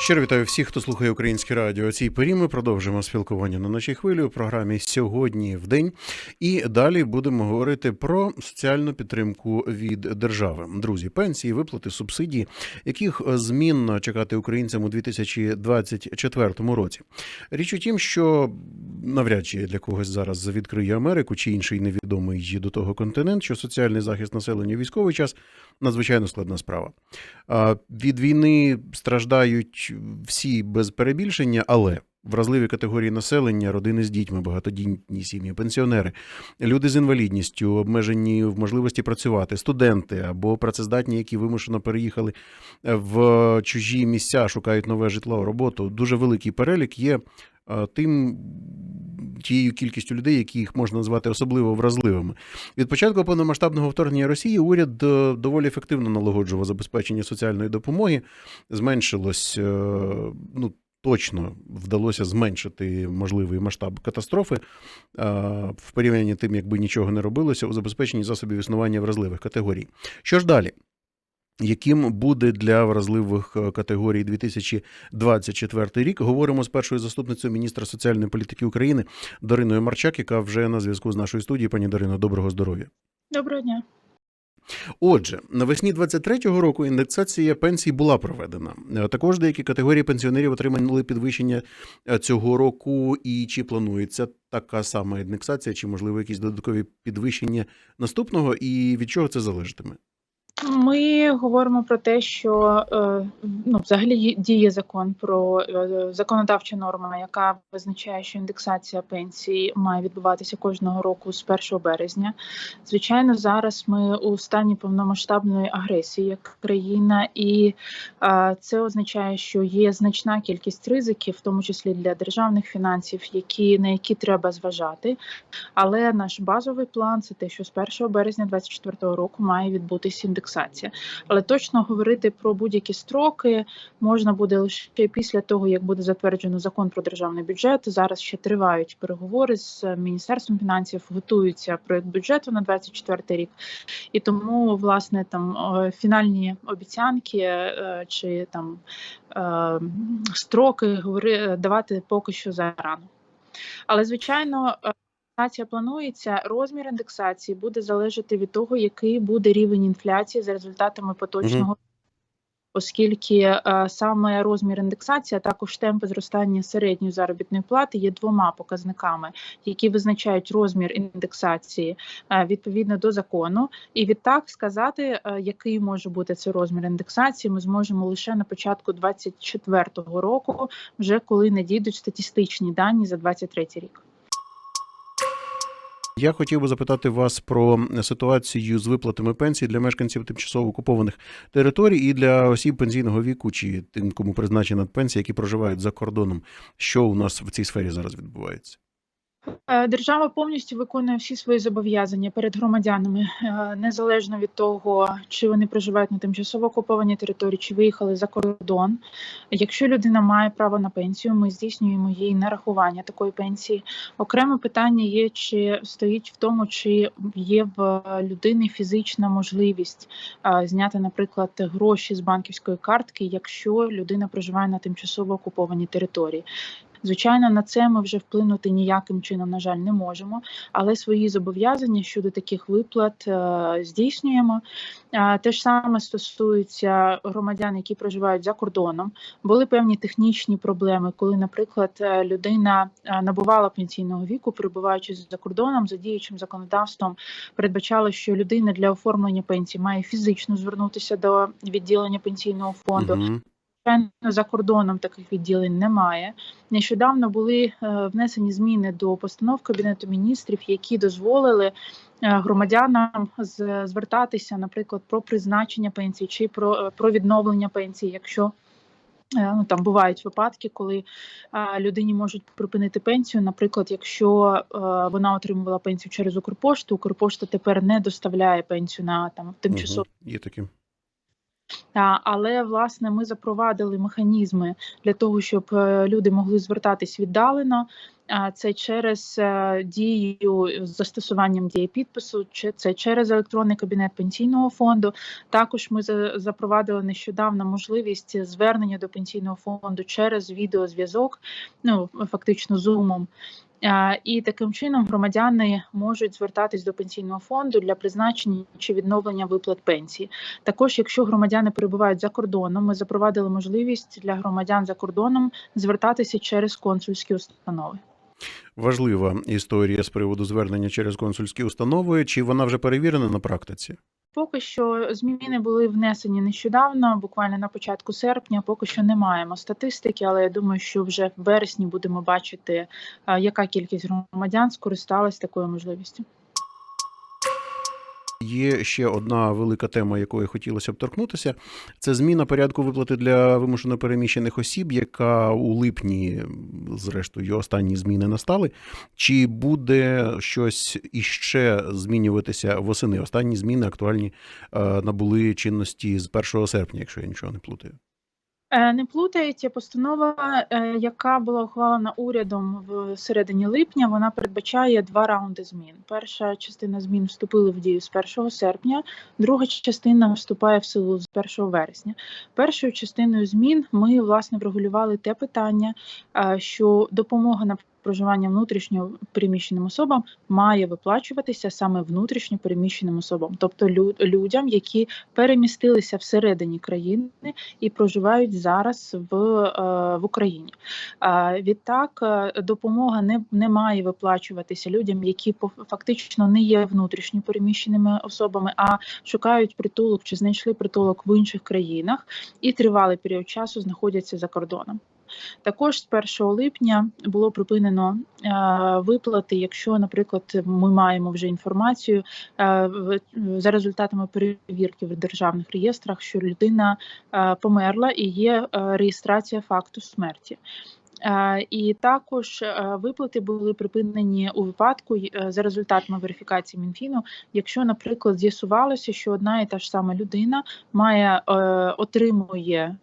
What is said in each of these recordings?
Щиро вітаю всіх, хто слухає українське радіо. У цій порі ми продовжимо спілкування на нашій хвилі у програмі сьогодні в день. І далі будемо говорити про соціальну підтримку від держави. Друзі, пенсії, виплати, субсидії, яких змінно чекати українцям у 2024 році. Річ у тім, що навряд чи для когось зараз відкриє Америку чи інший невідомий до того континент, що соціальний захист населення військовий час надзвичайно складна справа. Від війни страждають всі без перебільшення, але вразливі категорії населення, родини з дітьми, багатодітні сім'ї, пенсіонери, люди з інвалідністю, обмежені в можливості працювати, студенти або працездатні, які вимушено переїхали в чужі місця, шукають нове житло, роботу. Дуже великий перелік є тим. Тією кількістю людей, які їх можна назвати особливо вразливими, від початку повномасштабного вторгнення Росії уряд е, доволі ефективно налагоджував забезпечення соціальної допомоги. Зменшилось е, ну. Точно вдалося зменшити можливий масштаб катастрофи е, в порівнянні тим, якби нічого не робилося у забезпеченні засобів існування вразливих категорій. Що ж далі? Яким буде для вразливих е, категорій 2024 рік? Говоримо з першою заступницею міністра соціальної політики України Дариною Марчак, яка вже на зв'язку з нашою студією. Пані Дарино, доброго здоров'я. Доброго дня. Отже, навесні 23-го року індексація пенсій була проведена. Е, Також деякі категорії пенсіонерів отримали підвищення е, цього року. І чи планується така сама індексація, чи можливо якісь додаткові підвищення наступного, і від чого це залежатиме? Ми говоримо про те, що е, ну, взагалі діє закон про е, законодавча норма, яка визначає, що індексація пенсій має відбуватися кожного року з 1 березня. Звичайно, зараз ми у стані повномасштабної агресії як країна, і е, це означає, що є значна кількість ризиків, в тому числі для державних фінансів, які на які треба зважати. Але наш базовий план це те, що з 1 березня 2024 року має відбутися індексація. Але точно говорити про будь-які строки можна буде лише після того, як буде затверджено закон про державний бюджет. Зараз ще тривають переговори з міністерством фінансів, готується проект бюджету на 2024 рік, і тому власне там е, фінальні обіцянки е, чи там е, строки говори давати поки що зарано. Але звичайно. Індексація планується, розмір індексації буде залежати від того, який буде рівень інфляції за результатами поточного, оскільки е, саме розмір індексації, а також темпи зростання середньої заробітної плати є двома показниками, які визначають розмір індексації е, відповідно до закону. І відтак сказати, е, який може бути цей розмір індексації, ми зможемо лише на початку 2024 року, вже коли надійдуть статистичні дані за 2023 рік. Я хотів би запитати вас про ситуацію з виплатами пенсій для мешканців тимчасово окупованих територій і для осіб пенсійного віку, чи тим, кому призначена пенсія, які проживають за кордоном. Що у нас в цій сфері зараз відбувається? Е, Держава повністю виконує всі свої зобов'язання перед громадянами, е, незалежно від того, чи вони проживають на тимчасово окупованій території, чи виїхали за кордон. Якщо людина має право на пенсію, ми здійснюємо їй нарахування такої пенсії. Окреме питання є, чи стоїть в тому, чи є в людини фізична можливість е, зняти, наприклад, гроші з банківської картки, якщо людина проживає на тимчасово окупованій території. Звичайно, на це ми вже вплинути ніяким чином, на жаль, не можемо, але свої зобов'язання щодо таких виплат е, здійснюємо. Е, те ж саме стосується громадян, які проживають за кордоном. Були певні технічні проблеми, коли, наприклад, е, людина набувала пенсійного віку, перебуваючи за кордоном, за діючим законодавством, передбачало, що людина для оформлення пенсії має фізично звернутися до відділення пенсійного фонду. Мгм. Звичайно, за кордоном таких відділень немає. Нещодавно були е, внесені зміни до постанов Кабінету міністрів, які дозволили е, громадянам звертатися, наприклад, про призначення пенсії чи про, е, про відновлення пенсії, якщо ну там бувають випадки, коли людині можуть припинити пенсію. Наприклад, якщо вона отримувала пенсію через Укрпошту, Укрпошта тепер не доставляє пенсію на там тимчасово Мгм. Є такі. Але власне ми запровадили механізми для того, щоб е, люди могли звертатись віддалено. Це через е, дію з застосуванням дії підпису, це через електронний кабінет пенсійного фонду. Також ми за- запровадили нещодавно можливість звернення до пенсійного фонду через відеозв'язок, ну фактично зумом. І таким чином громадяни можуть звертатись до пенсійного фонду для призначення чи відновлення виплат пенсії. Також, якщо громадяни перебувають за кордоном, ми запровадили можливість для громадян за кордоном звертатися через консульські установи. Важлива історія з приводу звернення через консульські установи. Чи вона вже перевірена на практиці? Поки що зміни були внесені нещодавно, буквально на початку серпня. Поки що не маємо статистики, але я думаю, що вже в вересні будемо бачити, яка кількість громадян скористалась такою можливістю. Є ще одна велика тема, якої хотілося б торкнутися. Це зміна порядку виплати для вимушено переміщених осіб, яка у липні, зрештою, останні зміни настали. Чи буде щось іще змінюватися восени? Останні зміни актуальні е, набули чинності з 1 серпня, якщо я нічого не плутаю. Е, Не плутається постанова, е, яка була ухвалена урядом в середині липня. Вона передбачає два раунди змін. Перша частина змін вступили в дію з 1 серпня, друга частина вступає в силу з 1 вересня. Першою частиною змін ми власне врегулювали те питання, е, що допомога на проживання внутрішньо переміщеним особам має виплачуватися саме внутрішньо переміщеним особам, тобто людям, які перемістилися всередині країни і проживають зараз в, е, в Україні. Відтак, е, допомога не, не має виплачуватися людям, які фактично не є внутрішньо переміщеними особами, а шукають притулок чи знайшли притулок в інших країнах і тривалий період часу знаходяться за кордоном. Також з 1 липня було припинено е, виплати, якщо, наприклад, ми маємо вже інформацію е, за результатами перевірки в державних реєстрах, що людина е, померла і є реєстрація факту смерті. Е, І також е, виплати були припинені у випадку е, за результатами верифікації Мінфіну, якщо, наприклад, з'ясувалося, що одна і та ж сама людина має отримує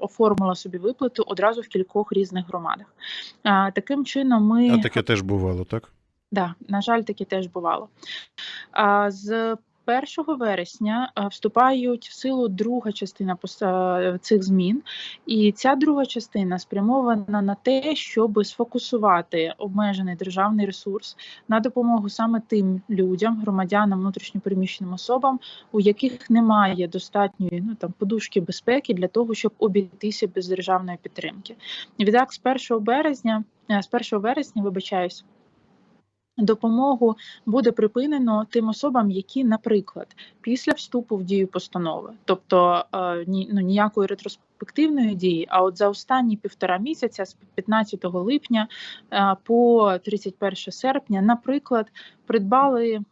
оформила собі виплату одразу в кількох різних громадах. Таким чином, ми А таке теж бувало, так? Да, на жаль, таке теж бувало. А, з 1 вересня вступають в силу друга частина пос- цих змін, і ця друга частина спрямована на те, щоб сфокусувати обмежений державний ресурс на допомогу саме тим людям, громадянам, внутрішньопереміщеним особам, у яких немає достатньої ну там подушки безпеки для того, щоб обійтися без державної підтримки. Відтак, з 1 березня, е, з 1 вересня, вибачаюсь. Допомогу буде припинено тим особам, які, наприклад, після вступу в дію постанови, тобто е, ну, ніякої ретроспективної дії, а от за останні півтора місяця, з 15 липня е, по 31 серпня, наприклад, придбали е,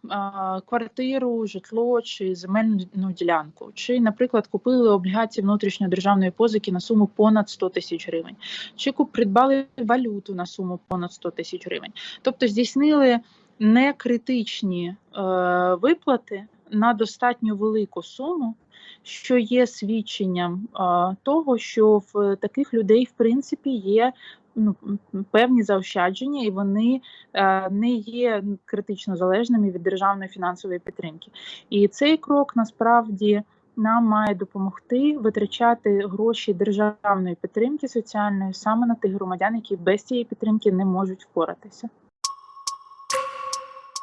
квартиру, житло чи земельну ну, ділянку, чи, наприклад, купили облігації внутрішньої державної позики на суму понад 100 тисяч гривень, чи придбали валюту на суму понад 100 тисяч гривень. Тобто здійснили некритичні е, виплати на достатньо велику суму, що є свідченням е, того, що в таких людей в принципі є ну, певні заощадження, і вони е, не є критично залежними від державної фінансової підтримки. І цей крок насправді. Нам має допомогти витрачати гроші державної підтримки соціальної саме на тих громадян, які без цієї підтримки не можуть впоратися.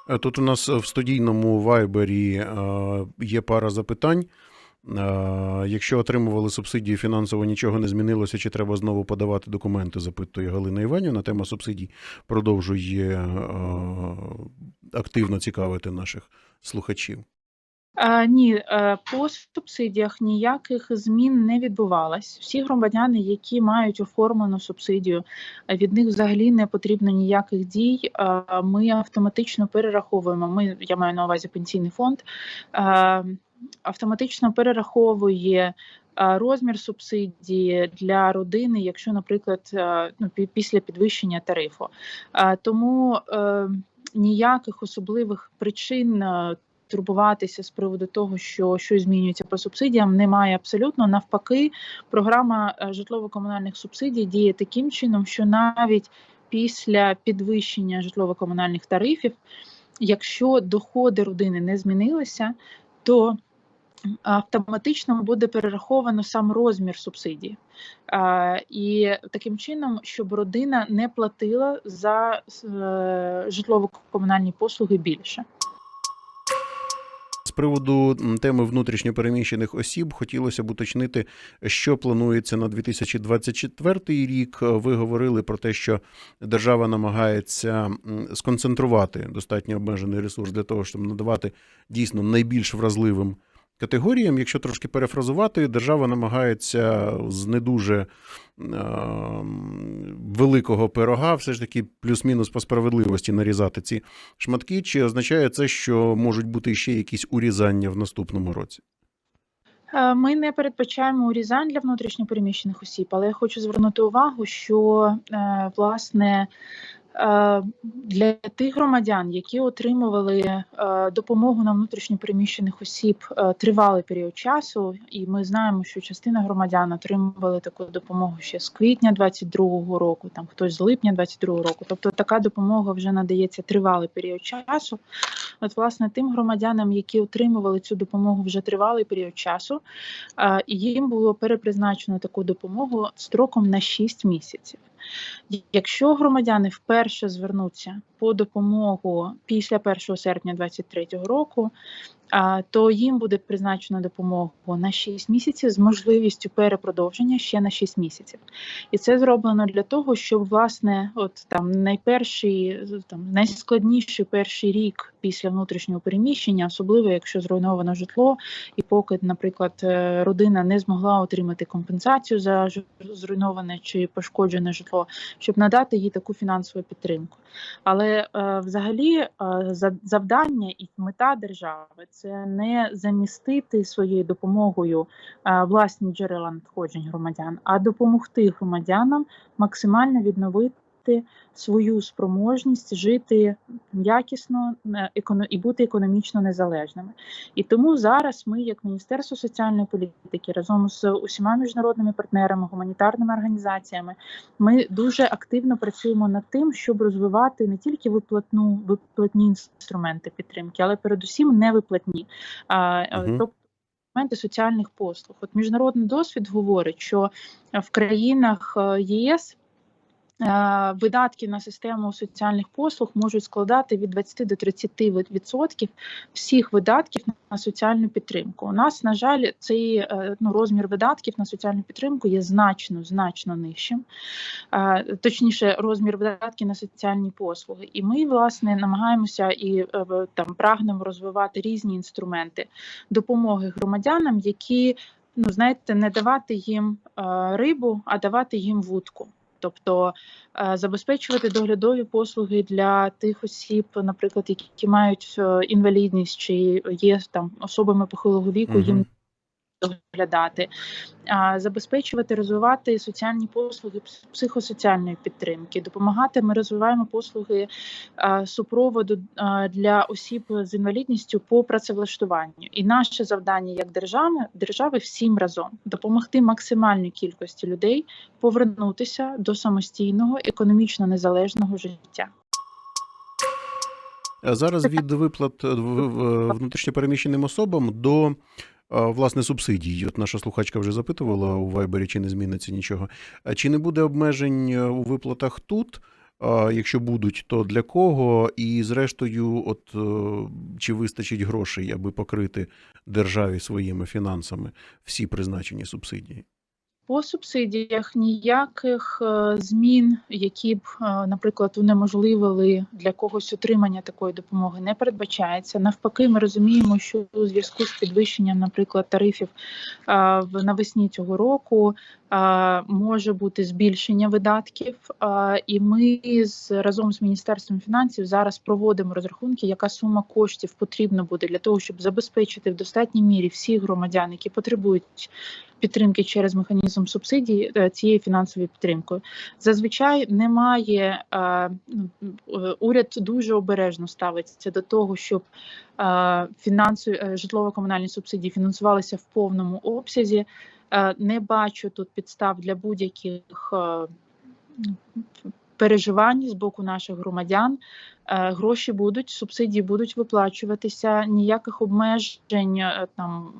Е, Тут у нас в студійному вайбері е, є пара запитань. Е, Якщо отримували субсидії фінансово, нічого не змінилося, чи треба знову подавати документи, запитує Галина Іванівна. Тема субсидій продовжує е, активно цікавити наших слухачів. А, ні, е, по субсидіях ніяких змін не відбувалось. Всі громадяни, які мають оформлену субсидію, від них взагалі не потрібно ніяких дій. Ми автоматично перераховуємо. Ми я маю на увазі пенсійний фонд. Автоматично перераховує розмір субсидії для родини, якщо, наприклад, ну, після підвищення тарифу. Тому е, ніяких особливих причин. е, турбуватися з приводу того, що щось змінюється по субсидіям, немає абсолютно. Навпаки, програма е, житлово-комунальних субсидій діє таким чином, що навіть після підвищення житлово-комунальних тарифів, якщо доходи родини не змінилися, то автоматично буде перераховано сам розмір субсидії. І таким чином, щоб родина не платила за е, житлово-комунальні послуги більше. З приводу теми внутрішньопереміщених осіб хотілося б уточнити, що планується на 2024 рік. Ви говорили про те, що держава намагається сконцентрувати достатньо обмежений ресурс для того, щоб надавати дійсно найбільш вразливим категоріям. Якщо трошки перефразувати, держава намагається з не дуже е, великого пирога, все ж таки плюс-мінус по справедливості нарізати ці шматки. Чи означає це, що можуть бути ще якісь урізання в наступному році? Е, Ми не передбачаємо урізань для внутрішньопереміщених осіб, але я хочу звернути увагу, що е, власне для тих громадян, які отримували е, допомогу на внутрішньопереміщених осіб е, тривалий період часу, і ми знаємо, що частина громадян отримували таку допомогу ще з квітня 22-го року, там хтось з липня 22-го року. Тобто така допомога вже надається тривалий період часу. От, власне, тим громадянам, які отримували цю допомогу вже тривалий період часу, е, їм було перепризначено таку допомогу строком на 6 місяців. Якщо громадяни вперше звернуться по допомогу після 1 серпня 2023 року, то їм буде призначено допомогу на 6 місяців з можливістю перепродовження ще на 6 місяців. І це зроблено для того, щоб власне, от там найперший, там найскладніший перший рік після внутрішнього переміщення, особливо якщо зруйновано житло, і поки, наприклад, е, родина не змогла отримати компенсацію за зруйноване чи пошкоджене житло, щоб надати їй таку фінансову підтримку. Але е, взагалі е, за- завдання і мета держави це не замістити своєю допомогою е, власні джерела надходжень громадян, а допомогти громадянам максимально відновити свою спроможність жити якісно е, і бути економічно незалежними. І тому зараз ми, як Міністерство соціальної політики, разом з усіма міжнародними партнерами, гуманітарними організаціями, ми дуже активно працюємо над тим, щоб розвивати не тільки виплатну виплатні інструменти підтримки, але передусім невиплатні. Тобто інструменти соціальних послуг. От міжнародний досвід говорить, що в країнах е, ЄС видатки на систему соціальних послуг можуть складати від 20 до 30 відсотків всіх видатків на соціальну підтримку. У нас, на жаль, цей е, ну, розмір видатків на соціальну підтримку є значно значно нижчим. Е, Точніше, розмір видатків на соціальні послуги. І ми, власне, намагаємося і е, там прагнемо розвивати різні інструменти допомоги громадянам, які ну знаєте, не давати їм е, рибу, а давати їм вудку. Тобто е, забезпечувати доглядові послуги для тих осіб, наприклад, які мають е, інвалідність чи є там особами похилого віку, їм. Доглядати, забезпечувати, розвивати соціальні послуги психосоціальної підтримки, допомагати. Ми розвиваємо послуги супроводу для осіб з інвалідністю по працевлаштуванню. І наше завдання як держави, держави всім разом допомогти максимальній кількості людей повернутися до самостійного економічно незалежного життя. Зараз від виплат внутрішньопереміщеним особам до власне субсидій. От наша слухачка вже запитувала у Вайбері, чи не зміниться нічого. Чи не буде обмежень е, у виплатах тут? Якщо будуть, то для кого? І зрештою, от е, чи вистачить грошей, аби покрити державі своїми фінансами всі призначені субсидії? По субсидіях ніяких е, змін, які б, е, наприклад, унеможливили для когось отримання такої допомоги, не передбачається. Навпаки, ми розуміємо, що у зв'язку з підвищенням, наприклад, тарифів е, навесні цього року може бути збільшення видатків. І ми з разом з міністерством фінансів зараз проводимо розрахунки, яка сума коштів потрібна буде для того, щоб забезпечити в достатній мірі всіх громадян, які потребують підтримки через механізм субсидій е, цією фінансовою підтримкою. Зазвичай немає е, ну, е, уряд дуже обережно ставиться до того, щоб житлово-комунальні субсидії фінансувалися в повному обсязі. Не бачу тут підстав для будь-яких переживань з боку наших громадян. Гроші будуть, субсидії будуть виплачуватися, ніяких обмежень там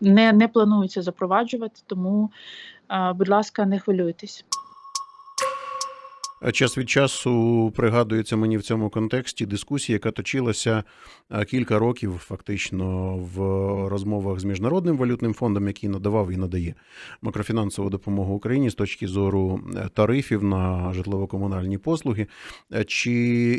не, не планується запроваджувати, тому, е, будь ласка, не хвилюйтесь. Час від часу пригадується мені в цьому контексті дискусія, яка точилася кілька років фактично в розмовах з міжнародним валютним фондом, який надавав і надає макрофінансову допомогу Україні з точки зору е, тарифів на житлово-комунальні послуги. Е, Чи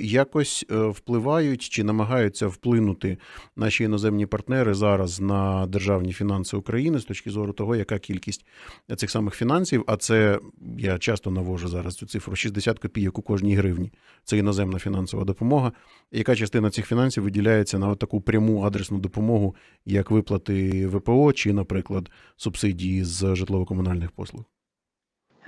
якось е, впливають чи намагаються вплинути наші іноземні партнери зараз на державні фінанси України з точки зору того, яка кількість цих самих фінансів, а це я часто навожу зараз цю цифру 60 копійок у кожній гривні. Це іноземна фінансова допомога. Яка частина цих фінансів виділяється на таку пряму адресну допомогу, як виплати ВПО чи, наприклад, субсидії з житлово-комунальних послуг?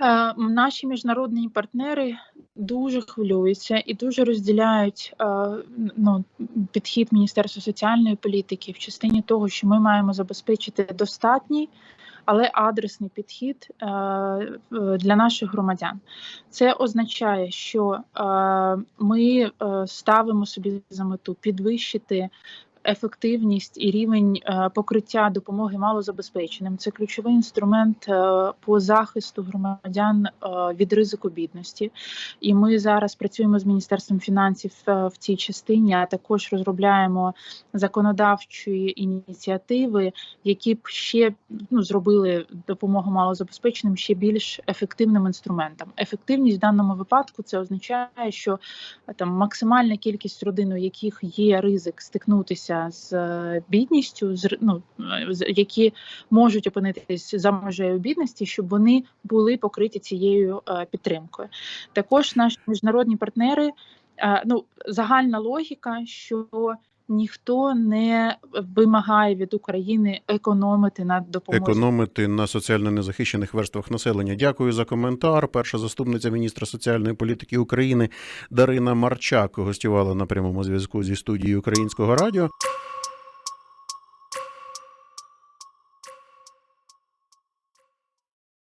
Е, Наші міжнародні партнери дуже хвилюються і дуже розділяють е, ну, підхід Міністерства соціальної політики в частині того, що ми маємо забезпечити достатній, але адресний підхід е, для наших громадян. Це означає, що ми ставимо собі за мету підвищити ефективність і рівень е, покриття допомоги малозабезпеченим. Це ключовий інструмент е, по захисту громадян е, від ризику бідності. І ми зараз працюємо з міністерством фінансів в цій частині, а також розробляємо законодавчі ініціативи, які б ще ну, зробили допомогу малозабезпеченим ще більш ефективним інструментом. Ефективність в даному випадку це означає, що там максимальна кількість родин, у яких є ризик стикнутися з е, бідністю, з ну, які можуть опинитись за межею бідності, щоб вони були покриті цією е, підтримкою. Також наші міжнародні партнери, е, ну загальна логіка, що ніхто не вимагає від України економити на допомозі. Економити на соціально незахищених верствах населення. Дякую за коментар. Перша заступниця міністра соціальної політики України Дарина Марчак гостювала на прямому зв'язку зі студією Українського радіо.